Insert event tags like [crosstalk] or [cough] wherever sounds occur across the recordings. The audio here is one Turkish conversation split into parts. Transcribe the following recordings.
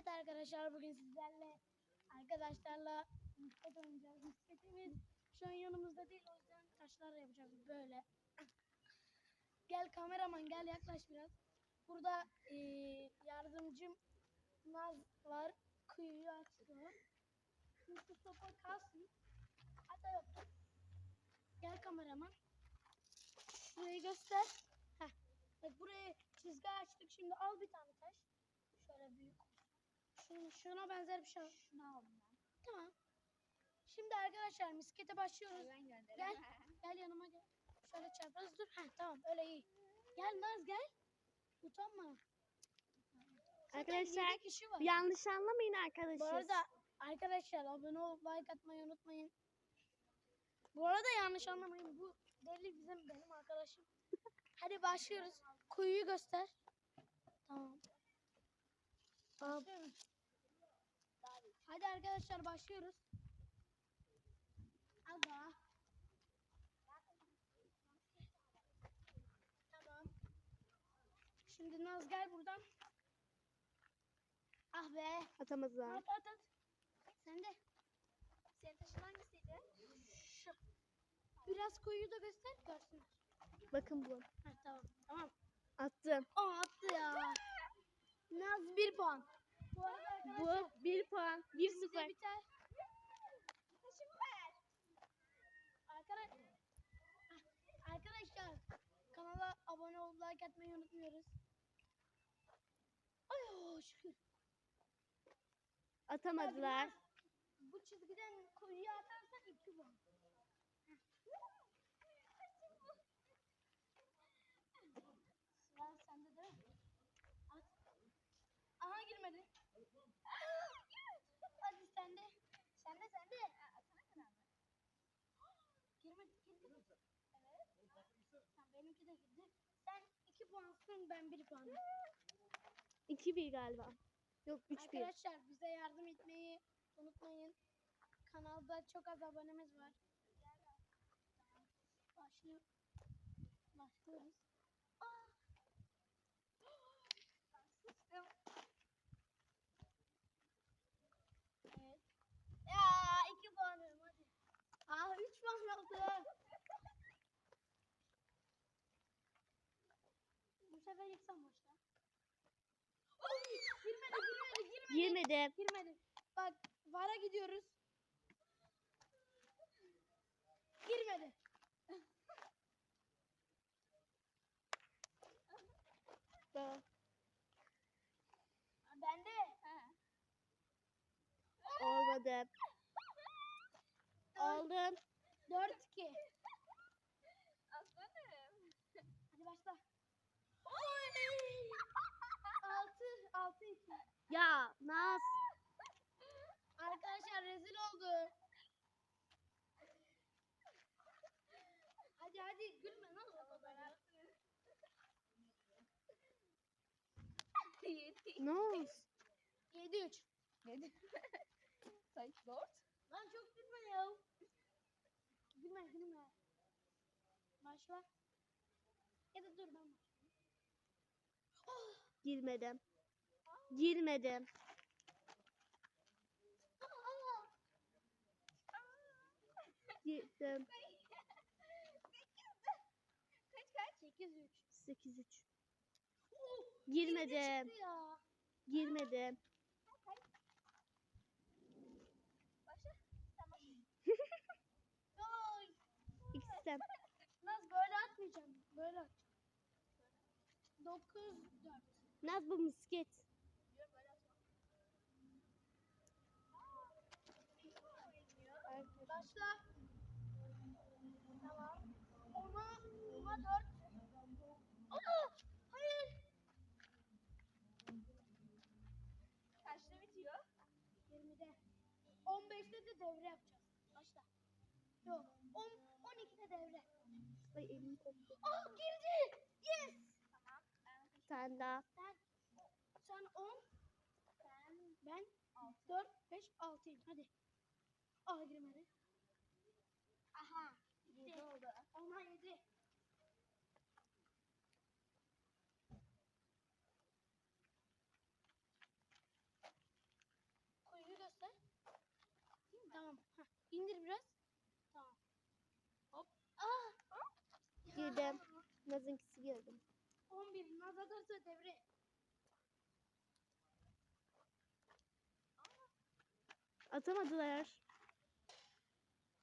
Evet arkadaşlar bugün sizlerle arkadaşlarla misket oynayacağız. Misketimiz şu an yanımızda değil o yüzden taşlarla yapacağız böyle. Gel kameraman gel yaklaş biraz. Burada eee, yardımcım Naz var. Kıyıyı açıyor. Mustafa kalsın. Hatta yok. Gel kameraman. Şurayı göster. Heh. Bak buraya çizgi açtık. Şimdi al bir tane taş. Şöyle büyük. Şunu, şuna benzer bir şey al. Şunu aldım ben. Tamam. Şimdi arkadaşlar miskete başlıyoruz. Ben. Gel. Gel yanıma gel. Şöyle çapraz dur. Heh, tamam öyle iyi. Gel Naz gel. Utanma. Zaten Arkadaşlar, yedi kişi var. Yanlış anlamayın arkadaşlar. Bu arada arkadaşlar abone olup like atmayı unutmayın. Bu arada yanlış anlamayın. Bu deli bizim benim arkadaşım. Hadi başlıyoruz. Kuyuyu göster. Tamam. Başlıyoruz. Hadi arkadaşlar başlıyoruz. Aga. Tamam. Şimdi Naz gel buradan. Ah be. Atamazlar. At at at. Sen de. Senin taşın hangisiydi? Şu. Biraz koyu da göster görsünler. Bakın bu. Ha, tamam. Tamam. Attım. Aa attı ya. Naz bir puan. Bu arada arkadaşlar. Bu 1 puan. 1 bize 0. biter. Taşımı ver. Arkadaş, Ah, arkadaşlar kanala abone olup like atmayı unutmuyoruz. Ay oh, şükür. Atamadılar. Bu çizgiden koyuya atarsan iki puan. Sıra sende değil mi? At. Aha girmedi. Hadi sende. Sende sende. Atana kadar mı? Girmedi girmedi. Evet. Tamam, benimki de girdi. Sen iki puansın ben bir puanım. 2 1 galiba. Yok 3 1. Arkadaşlar bize yardım etmeyi unutmayın. Kanalda çok az abonemiz var. Başlıyor. Başlıyoruz. Sıçtım. Evet. Ya iki puanım hadi. Aa üç puan oldu. sefer yıksam boşta. Oy! Girmedi, girmedi, girmedi. Girmedi. Girmedi. Bak, vara gidiyoruz. Girmedi. Tamam. Ben de. Olmadı. Aldım. 4 2. Ya Naz. Arkadaşlar rezil oldu. Hadi hadi gülme lan o kadar. [laughs] ya. Yedi. Ne oldu? 7 3. Yedi. [laughs] Sayı dört. Lan çok gülme ya. Gülme gülme. Başla. Ya da dur ben başlayayım. Oh! Girmedim. Girmedim. Girdim. Kaç kaç? 8 3. 8 3. Oh, Girmedim. Girmedim. İkisi. Naz böyle atmayacağım. Böyle atacağım. 9 4. Naz bu misket. Diyorum böyle atma. Başla. Tamam. Ona, ona 4. Aa, hayır. Kaçta bitiyor? 20'de. 15'te de devre yapacağız. Başla. Yok. 10, 12'de devre. Ay elim koptu. Aa girdi. Yes. Tamam. Ben Sen daha. Sen, sen 10. Ben, ben 4, 5, 6'yım. Hadi. Aa girmedi. Aha. Yedi oldu. Ona 7. İndir biraz. Tamam. Hop. Ah. Girdim. Naz'ınkisi girdim. 11 naz atarsa devre. Atamadılar.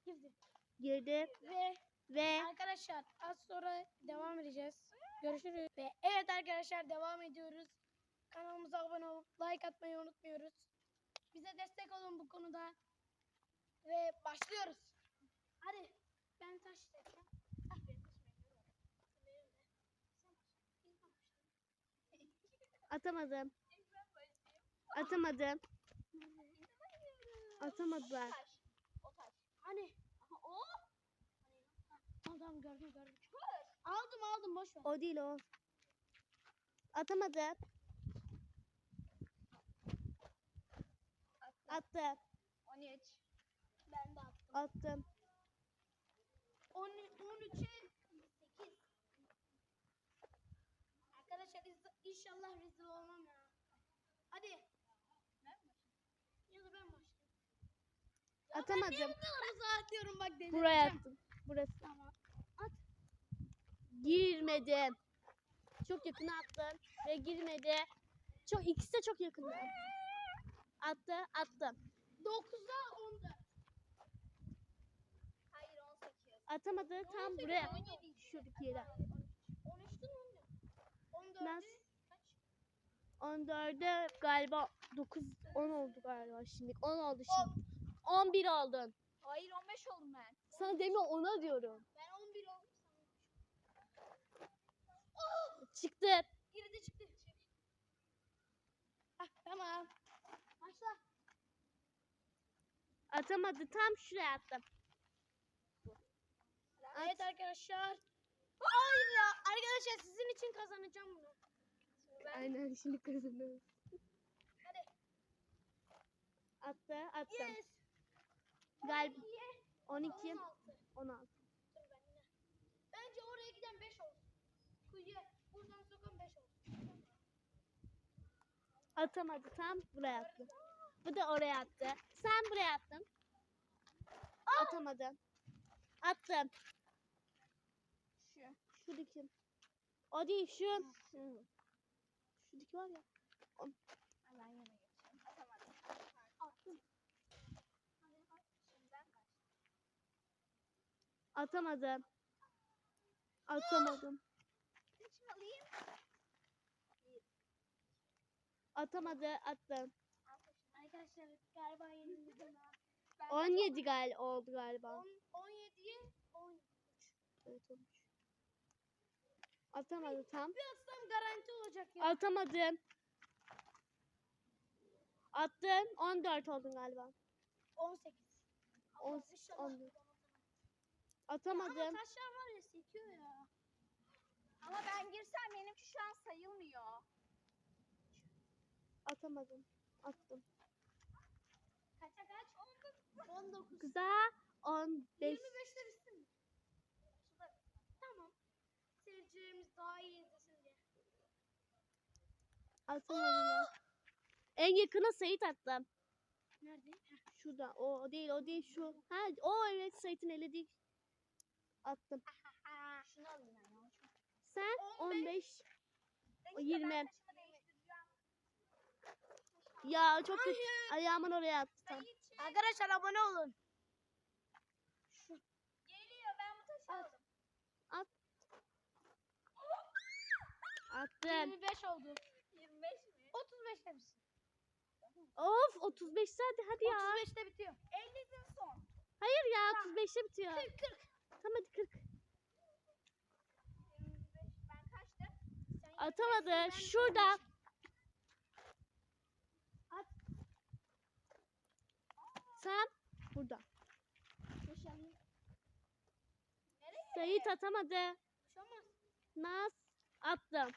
Girdi. Girdi. Ve Ve arkadaşlar az sonra devam edeceğiz. Görüşürüz. Ve evet arkadaşlar devam ediyoruz. Kanalımıza abone olup like atmayı unutmuyoruz. Bize destek olun bu. Ve başlıyoruz. Hadi ben taş. Ah, atamadım. [laughs] Atamadım. Atamadılar. Taş. O taş. Hani? Aha, o. Adam gördüm gördüm. Aldım aldım boş ver. O değil o. Atamadım. Attım. 13. Ben de attım. Attım. 10 13'e 8. Arkadaşlar inşallah rezil olmam ya. Hadi. Ben mi? Ya da ben başlayayım. Atamadım. Ben niye bu kadar uzağa atıyorum bak deneyeceğim. Buraya attım. Burası. Tamam. Girmedi. Çok yakına attım ve girmedi. Çok ikisi de çok yakında. Attı, attım. 9'a 14. Hayır 18. Atamadı tam buraya. Şuradaki yere. 13'tü mü 14? Ben 14'ü kaç? 14'e galiba 9 10 oldu galiba şimdi. 10 oldu şimdi. 11 oldun. Hayır 15 oldum ben. Sana demin 10'a diyorum. Ben 11 oldum sanırım. Çıktı. Girdi çıktı. Hah tamam. Başla. Atamadı tam şuraya attım. Evet arkadaşlar. Hayır ya. Arkadaşlar sizin için kazanacağım bunu. Aynen şimdi kazanırız. Hadi. Attı, attım. Yes. Galiba 12, 16. 16. Dur ben yine. Bence oraya giden 5 olsun. Kuyuya buradan sokan 5 olsun. Atamadı tam buraya attı. Bu da oraya attı. Sen buraya attın. Atamadın. Attım. Şu. Şuradaki. Değil şu. Şu. Şuradaki var ya. Ben yana geçeyim. Atamadım. Attım. Atamadım. Atamadım. Atamadı. Attım. Arkadaşlar galiba yenildim ha. Ben de 17 gal oldu galiba. 10 17'ye 13. Evet olmuş. Atamadı tam. Bir atsam garanti olacak ya. Atamadım. Attım. 14 oldun galiba. 18. On- Allah inşallah. 14. Ama Atamadım. taşlar var ya sekiyor ya. Ama ben girsem benimki şu an sayılmıyor. Atamadım. Attım. Kaça kaç? 19. Güzel. 15. 25'te bitsin mi? Tamam. Seyircilerimiz daha iyi izlesin diye. Atamadım. En yakına Sait attım. Nerede? Heh. Şurada. O, o değil, o değil şu. Ha, o evet Sait'in eli değil. Attım. Şunu alayım ben ya. Sen 15. 15. O 20. Ben taşımı değiştireceğim. Ya çok kötü. Ayağımın oraya attım. Arkadaşlar abone olun. Geliyor ben bu taşı aldım. Attım. 25 oldu. 25 mi? 35'te misin? Of 35 hadi hadi ya. 35'te bitiyor. 50'din son. Hayır ya 35'te bitiyor. 40 40. Tamam hadi 40. 25. Ben kaçtım? Sen Atamadı. ben Şurada. At. Sen burada. Yaşanıyor. Sait atamadı. Olmaz. Naz attım.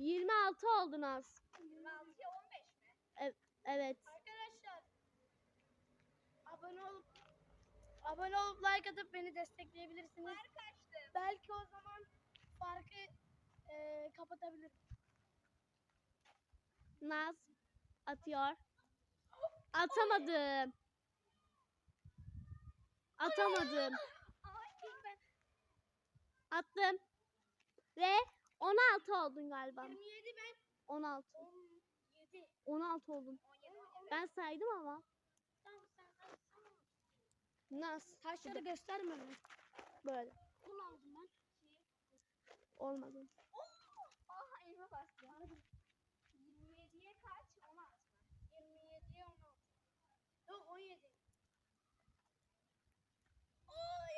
26 oldu Naz. 26'ya 15 mi? Evet. Arkadaşlar abone olup abone olup like atıp beni destekleyebilirsiniz. Ben kaçtım. Belki o zaman farkı eee kapatabilirim. Naz atıyor. Atamadım. Atamadım. Ay ben Attım. Ve 16 oldun galiba. 27 ben 16. 17. 16 oldun. Ben saydım ama. Tamam sen sen. Nasıl? Taşları gösterme bana. Böyle. Bunu aldım ben. Olmadı. Aha elime bastı. 27'ye kaç? 16 mı? 27'ye 16. Yok 17.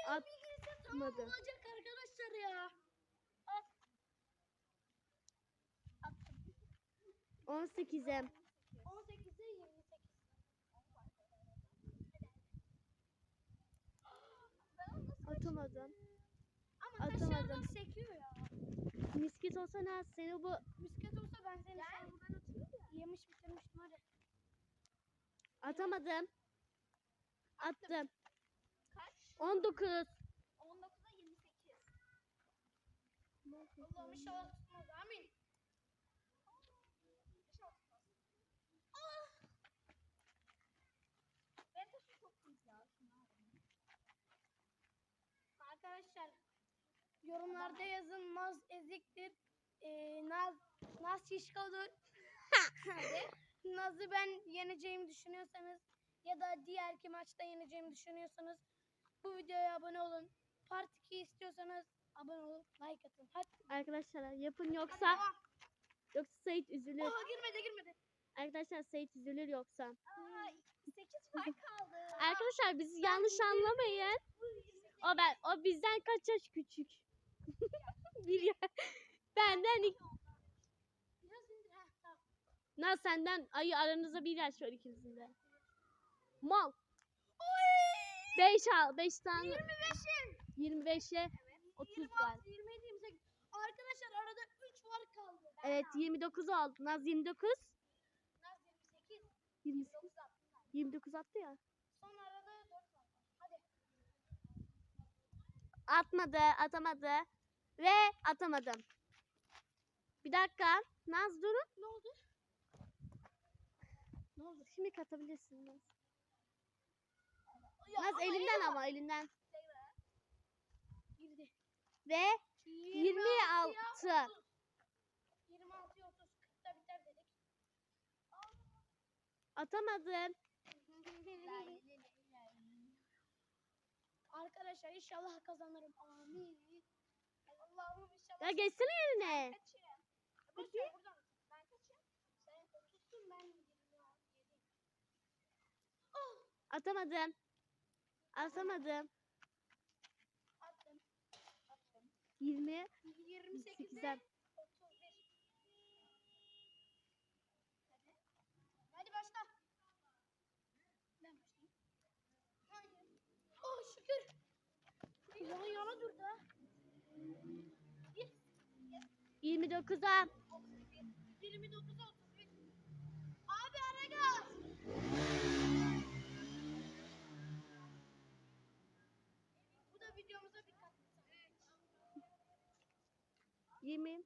Atmadı. Olacak arkadaşlar ya. At. Attım. 18'e 18'e 28. Ben onu nasıl atamadım. Ama Atamadım. taşlardan sekiyor ya. Misket olsa ne seni bu Misket olsa ben seni şu an buradan atıyor ya. yemiş bitirmiştim hadi. atamadım. Attım. Kaç? 19. 19'a 28. Allah'ım inşallah tutmaz amin. İnşallah tutmaz. Ah! Benim taşım çok büyük ya. Şunu alayım. Arkadaşlar yorumlarda yazın Naz eziktir. Ee, Naz Naz şişkodur. [laughs] Naz'ı ben yeneceğimi düşünüyorsanız ya da diğerki maçta yeneceğimi düşünüyorsanız bu videoya abone olun. Part 2 istiyorsanız abone olun, like atın. Hadi. Arkadaşlar yapın yoksa Hadi. yoksa Sait üzülür. Oha girmedi girmedi. Arkadaşlar Sait üzülür yoksa. Aa, 8 fark kaldı. Arkadaşlar bizi yanlış anlamayın. O ben o bizden kaç yaş küçük? [laughs] bir ya. Benden ik- Biraz indir. Heh, tamam. Na senden ayı aranızda bir yaş var ikinizin de. Mal. 5 al 5 tane 25'im. 25'e 30 var. 26, 27, 28. Arkadaşlar arada 3 var kaldı. Evet 29 oldu. Naz 29. Naz 28. 28. 29 attı ya. Son arada 4 var. Hadi. Atmadı, atamadı ve atamadım. Bir dakika. Naz durun. Ne oldu? Ne oldu? Şimdi katabilirsin Naz. Ya Naz ama elinden ya. ama elinden. Girdi. Ve 26. 26'ya 30. 40'ta biter dedik. Atamadım. Arkadaşlar inşallah kazanırım. Amin. Allah'ım inşallah. Ya geçsene yerine. Kaçıyor. Boş ver buradan. Ben kaçıyorum. Sen 30'sun ben 27. Atamadım. Atamadım. Attım. Attım. 20. 28'e 8'e. 31. Hadi. Hadi başla. Ben başlayayım. Hayır. Oh şükür. Yana yana durdu ha. 29'a. 29'a 31. Abi ara gaz. Bu da videomuza bir katkı sağlıyor. 20.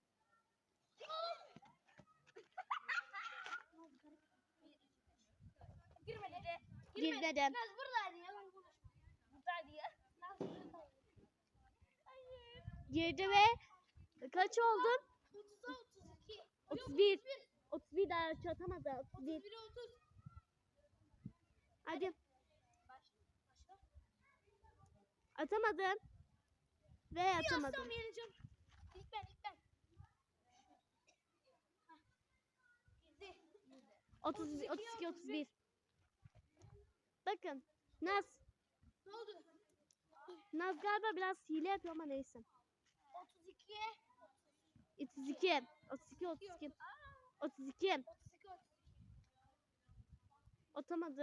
Girme dedi. Girmedim. Naz buradaydı konuşma. Buradaydı ya. Naz buradaydı. Hayır. Girdi ve kaç oldun? 30'a 32. 31. 31 daha hiç atamadı. 31. 31'e 30. Hadi. Atamadım. Ve atamadım. Yazsam yeneceğim. İlk ben ilk ben. Hah. Girdi. 30, 32, 31. Bakın. Naz. Ne oldu? Naz galiba biraz hile yapıyor ama neyse. 32'ye 32. 32, 32. 32. 32 Atamadı.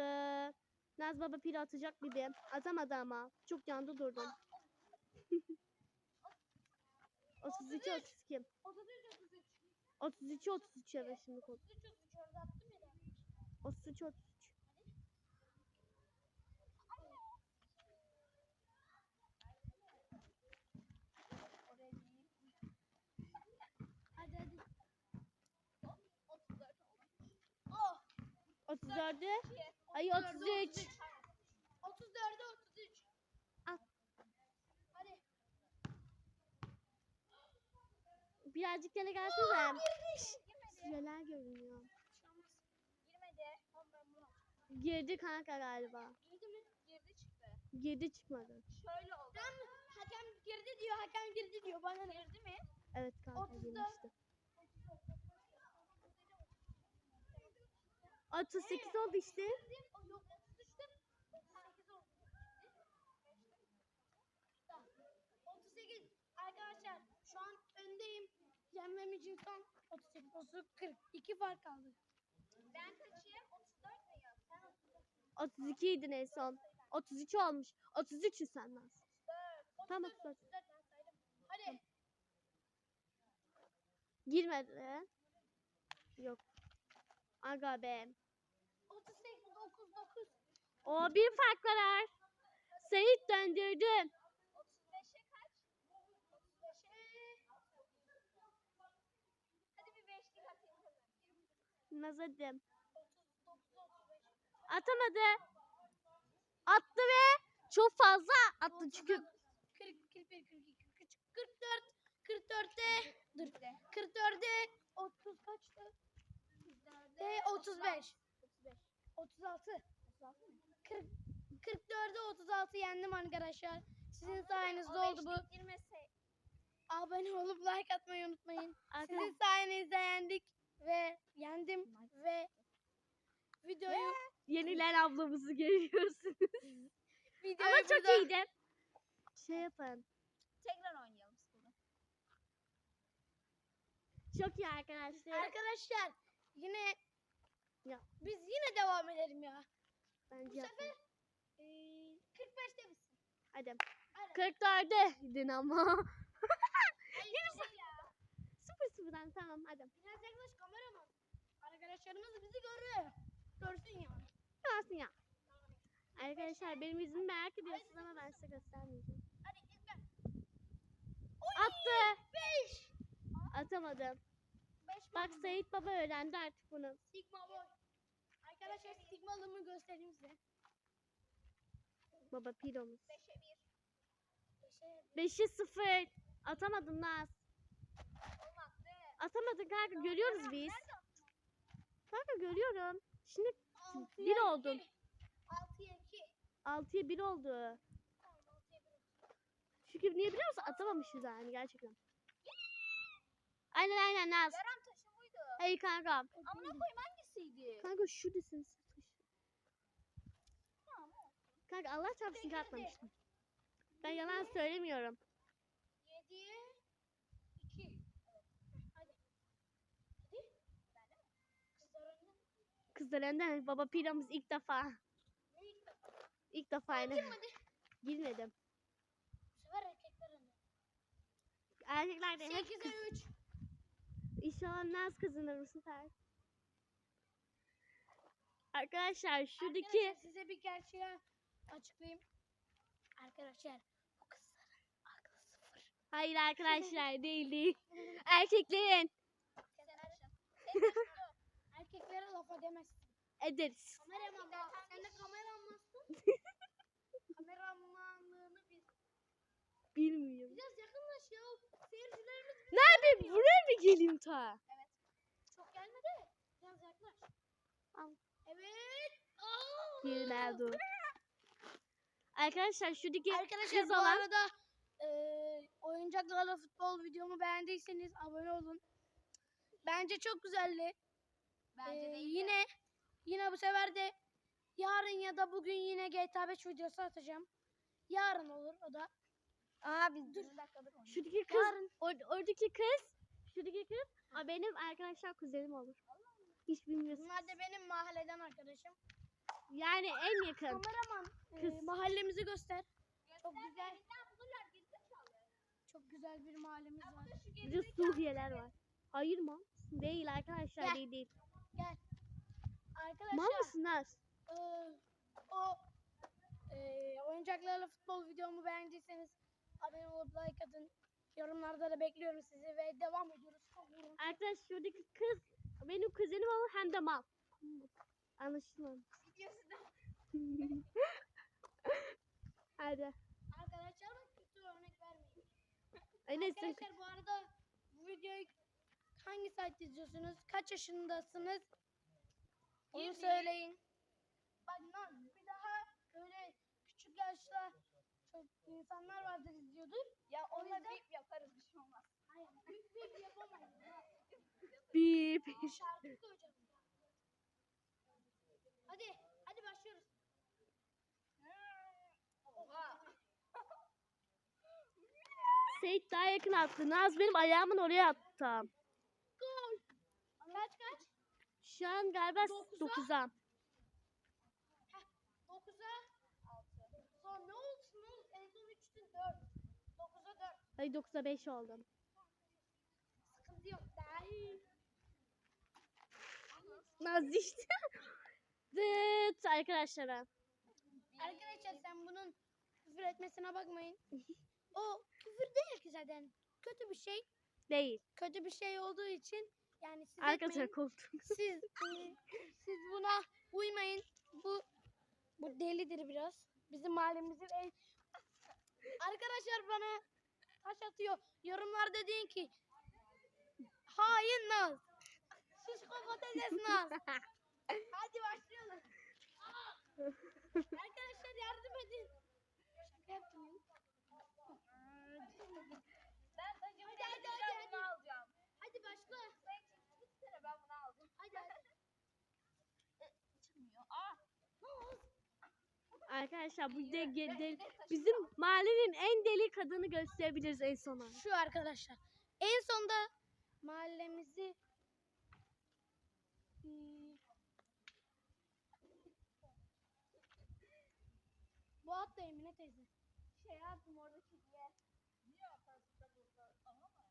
Naz baba pil atacak gibi. Atamadı ama. Çok yandı durdum. 32, 32. 33 33. 32, 33 evet şimdi kod. 33 33 orada attım ya. da. 33, 34'ü. Ay 33. 34'e 33. Al. Hadi. Birazcık yana gelsene. Neler görünüyor. Şey Girmedi. Girdi kanka galiba. Girdi mi? Girdi çıktı. Girdi çıkmadı. Şöyle oldu. Hakem girdi diyor, hakem girdi diyor. Bana ne girdi mi? Evet kanka girmişti. 38 oldu işte. Yok, 33'te 38 oldu. 38. Arkadaşlar şu an öndeyim. Yenmem için son 38, 30, 40. 2 fark kaldı. Ben kaçayım? 34 muyum? Sen 34. 32 idin en son. 33 olmuş. 33'ü senden. Tamam 34, 34. 34 ben saydım. Hadi. Girmedi. Yok. Aga be. 38, 9, 9. O bir fark var. Seyit döndürdü. 35'e kaç? 35'e... Hadi bir beşlik atayım kızım. Nazadım. Atamadı. Attı ve çok fazla attı çünkü 40, 41, 42, 43, 44, 44'te, dur, 44'te, 30 kaçtı? Ve 35, 36, 40, 44'e 36 yendim arkadaşlar. Sizin sayenizde oldu bu. Girmese. Abone olup like atmayı unutmayın. Sizin sayenizde yendik ve yendim ve videoyu yenilen ablamızı görüyorsunuz. videoyu Ama çok burada- iyiydi. Şey yapın. Tekrar oynayalım bunu. Çok iyi arkadaşlar. Arkadaşlar yine Ya. biz yine devam edelim ya. Bence Bu yapın. sefer eee 45'te bitsin. Hadi. Hadi. 44'e gidin ama. [laughs] Hayır, şey ya. Sıfır sıfırdan tamam hadi. Biraz yaklaş kameraman. Arkadaşlarımız bizi görüyor. Görsün ya. Kalsın ya. Arkadaşlar benim yüzümü merak ediyorsunuz ama ben size göstermeyeceğim. Hadi ben. Attı. 5. Atamadım. 5 Bak Seyit Baba öğrendi artık bunu. Sigma boy. Arkadaşlar sigmalımı göstereyim size. Baba piromuz. 5'e 1. 5'e 0. Atamadın Naz. Olmadı. Atamadın kanka görüyoruz biz. Kanka görüyorum. Şimdi 6'ya bir oldun. 6'ya 2. 6'ya 1 oldu. Çünkü niye biliyor musun? Atamamışız yani gerçekten. Aynen aynen Naz. Yaran taşı buydu. Hey kanka. Amına koyayım hangisiydi? Kanka şu desin satış. Tamam. Kanka Allah çarpsın atmamıştım. Ben yalan söylemiyorum. 7'ye 2. Hadi. Hadi. Kızlar önde. Kızlar önden baba piramız ilk defa. Ne ilk defa? İlk defa yine. Girmedi. Girmedim. Bu sefer erkekler önde. Erkekler de hep 8'e 3. İnşallah Naz kazanır bu sefer. Arkadaşlar şuradaki Arkadaşlar size bir gerçeği açıklayayım. Arkadaşlar bu kızların aklı sıfır. hayır arkadaşlar [laughs] değil değil. Erkeklerin [laughs] Erkeklere laf edemezsin. ederiz. Kameraman. Sen de kameramansın. [laughs] Kameramanlığını bil. Bilmiyorum. Biraz yakınlaş ya. Seyircilerimiz Nerede? göremiyor. Buraya mı geleyim ta? Çok gelmedi. Biraz yaklaş. Al. Evet. Aa! Dur. Arkadaşlar şuradaki Arkadaşlar kız bu olan arada eee oyuncaklarla futbol videomu beğendiyseniz abone olun. Bence çok güzeldi. Bence Eee, de yine yine bu sefer de yarın ya da bugün yine GTA 5 videosu atacağım. Yarın olur o da. Aa biz dur. şuradaki kız Yarın. or- oradaki kız şuradaki kız a, benim arkadaşlar kuzenim olur. Hiç bilmiyorsun. Bunlar da benim mahalleden arkadaşım. Yani en yakın. Kameraman eee, Kız. mahallemizi göster. Çok güzel. Çok güzel bir mahallemiz var. Bir de. Suriyeler var. Hayır mı? Değil arkadaşlar Gel. değil değil. Gel. Mal Arkadaşlar mısın Naz? eee, o eee, oyuncaklarla futbol videomu beğendiyseniz abone olup like atın. Yorumlarda da bekliyorum sizi ve devam ediyoruz. Arkadaş şuradaki kız benim kuzenim olur hem de mal. Anlaşılmadı. [laughs] Hadi. Arkadaşlar kötü örnek vermeyin. Enes'in Arkadaşlar bu arada bu videoyu hangi saatte izliyorsunuz? Kaç yaşındasınız? Onu söyleyin. Bak lan bir daha böyle küçük yaşta çok insanlar vardır izliyordur. Ya O onunla yüzden- bip yaparız bir şey olmaz. Hayır, büyük bir yapamayız. Bip. Şarkı koyacağım. Hadi, hadi başlıyoruz. Oha. Seyit daha yakın attı. Naz benim ayağımın oraya attı. Gol. Kaç kaç? Şu an galiba Dokuza. 9'a. 9'a 6. Son ne oldu? Ne oldu? En son 3'tün 4. 9'a 4. Hayır 9'a 5 oldum. Sıkıntı yok. İyi. Naz işte. Dıt arkadaşlara. Arkadaşlar sen bunun küfür etmesine bakmayın. [laughs] o küfür değil ki zaten. Kötü bir şey. Değil. Kötü bir şey olduğu için yani siz Arkadaşlar [laughs] koltuk. siz siz buna uymayın. Bu bu delidir biraz. Bizim mahallemizin en Arkadaşlar bana taş atıyor. Yorumlarda deyin ki hain Naz. Şişko patates Naz. [laughs] Hadi başlayalım. Arkadaşlar yardım edin. Şaka yaptım ya. Ben tacımı alacağım. Hadi başla. Sen çekil gitsene ben bunu aldım. Hadi hadi. Çıkmıyor. Aa. Arkadaşlar bu de, de- bizim mahallenin en deli kadını gösterebiliriz en sona. Şu arkadaşlar. En sonda mahallemizi Hmm. bu at da Emine teyze. Şey yaptım oradaki diye. Niye atarsın da burada ama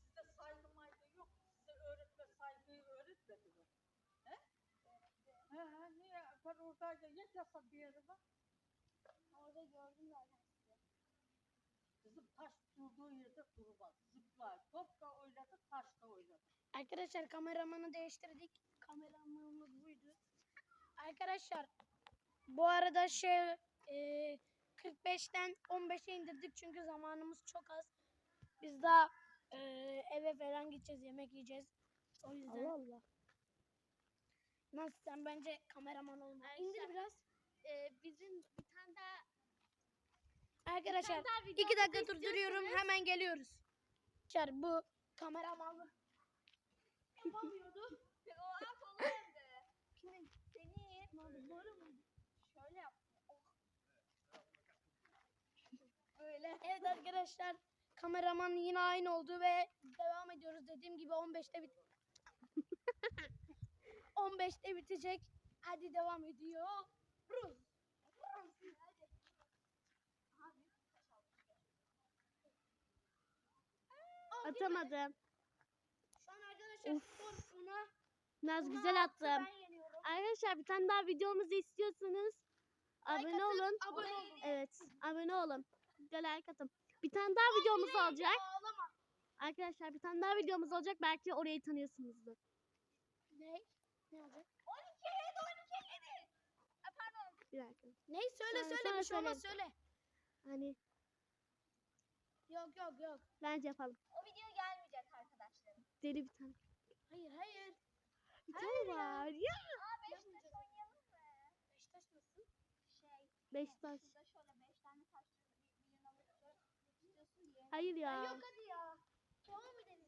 size saygı maygı yok. Size öğretme saygıyı öğretmedi mi? He? He he niye? Ben oradayken ya yasa bir yere bak. Orada gördüm zaten. Kızım taş durduğu yerde durmaz. Zıplar. Top da oynadı, taş da oynadı. Arkadaşlar kameramanı değiştirdik. Kameramanımız buydu. Arkadaşlar bu arada şey e, 45'ten 15'e indirdik çünkü zamanımız çok az. Biz daha e, eve falan gideceğiz, yemek yiyeceğiz. O yüzden. Allah. Nasıl sen bence kameraman olma. Ayşe. İndir biraz. Ee, bizim bir tane daha Arkadaşlar daha iki dakika durduruyorum hemen geliyoruz. Çar bu kameramanlık yapamıyordu. [laughs] O? Senin. Ne oldu? Doğru mu? Şöyle yaptım. Oh. [laughs] Böyle. Evet arkadaşlar kameraman yine aynı oldu ve devam ediyoruz. Dediğim gibi 15'te bit 15'te bitecek. Hadi devam ediyor. Rus. Atamadım. Şu an arkadaşlar Of. skor ona. Naz güzel attı, attım. Arkadaşlar bir tane daha videomuzu istiyorsanız Like abone atın, olun. abone olun. Evet, abone olun. De like atın. Bir tane daha videomuz olacak. Ağlama. Arkadaşlar bir tane daha videomuz olacak. Belki orayı tanıyorsunuzdur. Ne? Ne olacak? 12 yedi 12 yedi. Ha, pardon. Bir dakika. Ne? Söyle söyle sonra bir şey olmaz söyle. Hani Yok yok yok. bence yapalım. O video gelmeyecek arkadaşlarım. Deli bir tane. Hayır hayır. Bir Hayır tane ya. var. Ya. Aa Beşiktaş oynayalım mı? Beşiktaş nasıl? Şey. Beşiktaş. Şurada şöyle 5 tane taş alıp istiyorsun diye. Hayır Ya. ya. Yok hadi ya. Devam edelim.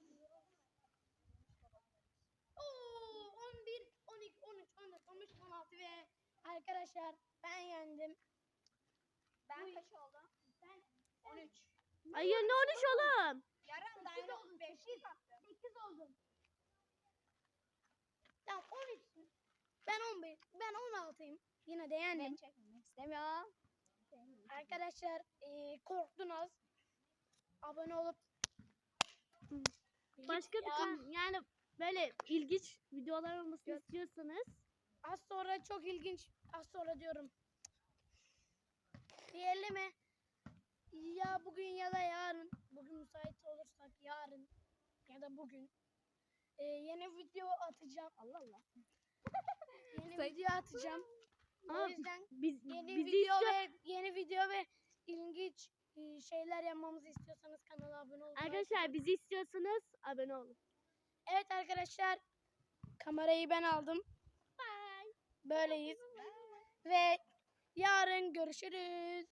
Oo 11, 12, 13, 14, 15, 16 ve arkadaşlar ben yendim. Ben Uy. kaç oldum? Ben 13. Hayır ne olmuş oğlum? Yarın da aynı oldum, 5 sekiz. attım. 8 oldum. Tamam 13'sün. Ben 11, ben 16'yım. Yine de yendim. Ben istemiyorum. Arkadaşlar eee korktunuz. Abone olup Başka bir Ya. tane yani böyle ilginç videolar olmasını istiyorsanız Az sonra çok ilginç. Az sonra diyorum. Diyelim mi? Ya bugün ya da yarın. Bugün müsait olursak yarın ya da bugün. Ee, yeni video atacağım. Allah Allah. [laughs] yeni video atacağım. O yüzden biz yeni bizi video istiyor- ve yeni video ve ilginç e, şeyler yapmamızı istiyorsanız kanala abone olun. Arkadaşlar bizi istiyorsanız abone olun. Evet arkadaşlar kamerayı ben aldım. Bye. Böyleyiz. Ve yarın görüşürüz.